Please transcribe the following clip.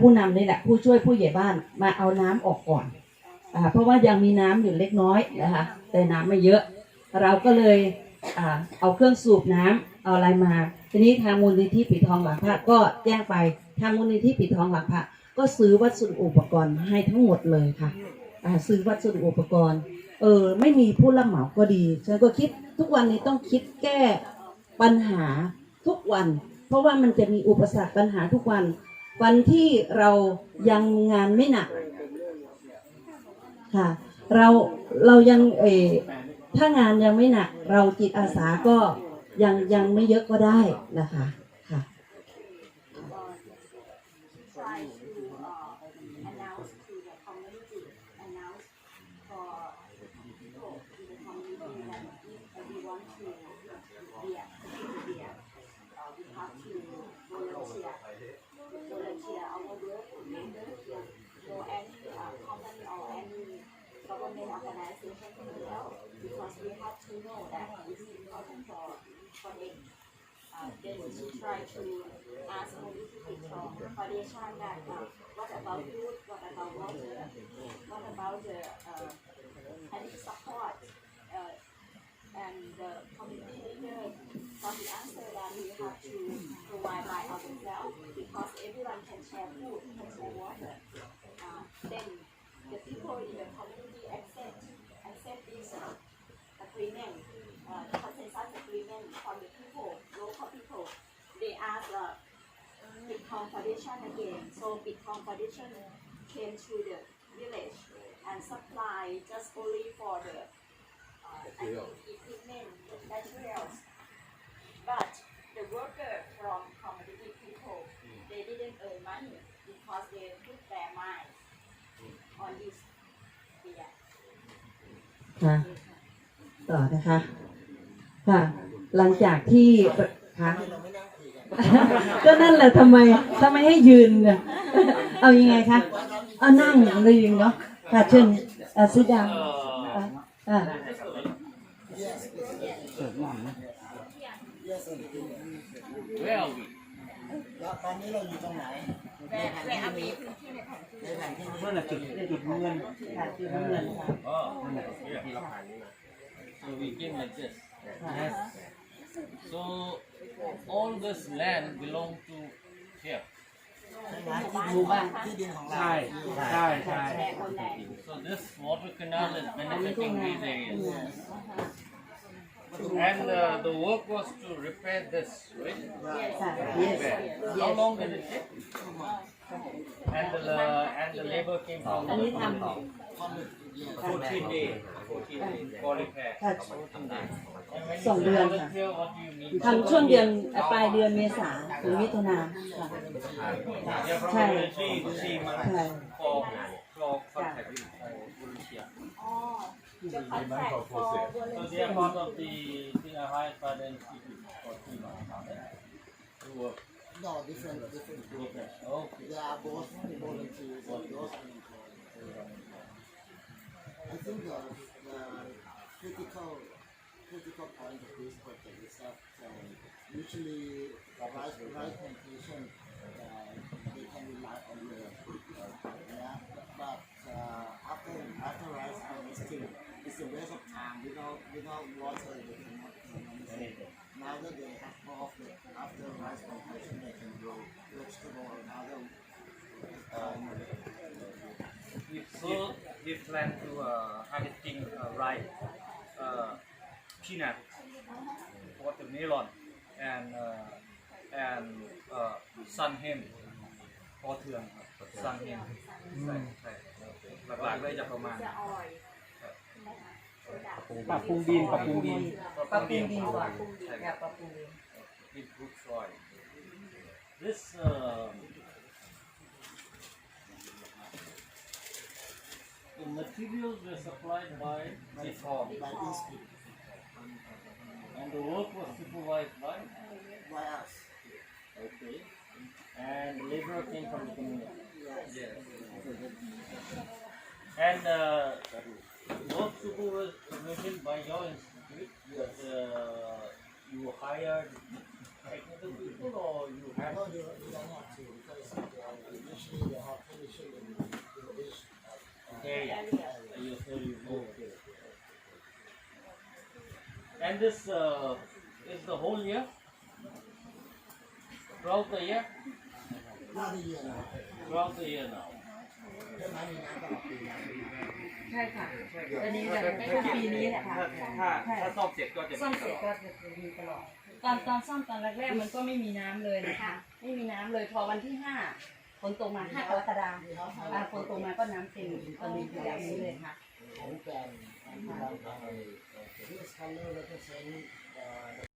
ผู้นำนี่แหละผู้ช่วยผู้ใหญ่บ้านมาเอาน้ำออกก่อนอ่าเพราะว่ายังมีน้ำอยู่เล็กน้อยนะคะแต่น้ำไม่เยอะ เราก็เลยอ่าเอาเครื่องสูบน้ำเอาอะไรมา ทีนี้ทางมูลนิธิปิดทองหลังพระก็แจ้งไปทางมูลนิธิปิดทองหลังพระก็ซื้อวัสดุอุปกรณ์ให้ทั้งหมดเลยค่ะอ่าซื้อวัสดุอุปกรณ์เออไม่มีผู้รับเหมาก็ดีฉันก็คิดทุกวันนี้ต้องคิดแก้ปัญหาทุกวัน เพราะว่ามันจะมีอุปสรรคปัญหาทุกวัน วันที่เรายังงานไม่หนักค่ะ เราเรายังเออถ้างานยังไม่หนัก เราจิตอาสาก็ยังยังไม่เยอะก็ได้นะคะค่ะ try to uh, announce to the community, announce for people in the community that if we want to be a be a uh, we have to volunteer, volunteer our work, volunteer for any uh, company or any government organization to help because we have to know that it's important for for them. Uh, then we try to ask Community from Foundation that uh, what about food, what about water, what about the uh, any support, uh, and the community leader got the answer that we have to provide by ourselves because everyone can share food, can share water. Uh, then the people in the community accept accept this uh, agreement, uh, the consensus agreement from the people, local people. They ask uh, Bitcoin Foundation again. So Bitcoin Foundation came to the village and supply just only for the uh, equipment, materials. But the worker from ค่ะต่อนะคะ ค่ะ หลังจากที่ค่ะก็นั่นแหละทำไมทำไมให้ยืนเนี่ยเอายังไงคะเอานั่งเลยยิงเนาะค่ะเชิญอ่าซิดาอ่าอ่า Where are we? แล้วตอนนี้เราอยู่ตรงไหน Where, where are we? ในแผนที่นี้ นั่นแหละจุดจุดเงิน ค่ะที่น้ำเงินค่ะ Oh, here. So we came like this. Yes. So all this land belong to here. ใช่ไหมที่ดินที่ดินของเรา ใช่ใช่ใช่ So this water canal is benefiting these areas. And uh, the work was to repair this, right? ค่ะ yes Repair. How long did it take? And the uh, and the labor came from อัน the นี้ท14 days. 14 days for repair. ำค่ะ And when สอง you เดือน say ค่ะ volunteer, what do you mean? ทำช่วงเดือนปลายเดือนเมษาถึงมิถุนาค่ะ Yeah, probably three three months ใช่ for for contact with volunteer. Oh, the contract for So volunteer. they are part of the the hired by the institute for three months. To work. no different different group Okay. they are both volunteers and those unemployed I think the the critical critical point of this project is that um, usually rice rice plantation uh, they can rely on the yeah but uh, after after rice harvesting it's a waste of time without without water they cannot do anything now that they have off the after rice plantation they can grow vegetable and other um, We so we plan to uh, harvesting uh, rice, uh, peanut, watermelon, and uh, and uh, sun hemp พอเทืองครับ sun hemp ใช่ใช่หลักๆเลยจะประมาณ จะอร่อย ปรับปรุงดินปรับปรุงดิน ปรับปรุงดินก่อน ใช่ อยากปรับปรุงดิน improve soil. This um, the materials were supplied by the farm, by these people and the work was supervised by by us okay, and the labor came from the community. Yes. And uh, Work Super was mentioned by your institute uh, you hired technical people or you had. No, you you are not too, because uh, initially the operation in in this. uh, There you go. You so you. Okay. And this uh, is the whole year? Throughout the year? Not a year now. Throughout the year now. ใช่ค่ะตอนนี้แบบแค่ปีนี้แหละค่ะถ้าถ้าถ้าซ่อมเสร็จก็จะซ่อมเสร็จก็จะมีตลอด ตอนตอนซ่อมตอนแรกๆมันก็ไม่มีน้ำเลยนะคะ ไม่มีน้ำเลยพอวันที่ห้าฝนตกมาห้ากรกฎาคมอ่าฝนตกมาก็น้ำเต็มตอนนี้คือแบบนี้เลยค่ะของแกนที่เราทำ This color represent uh, the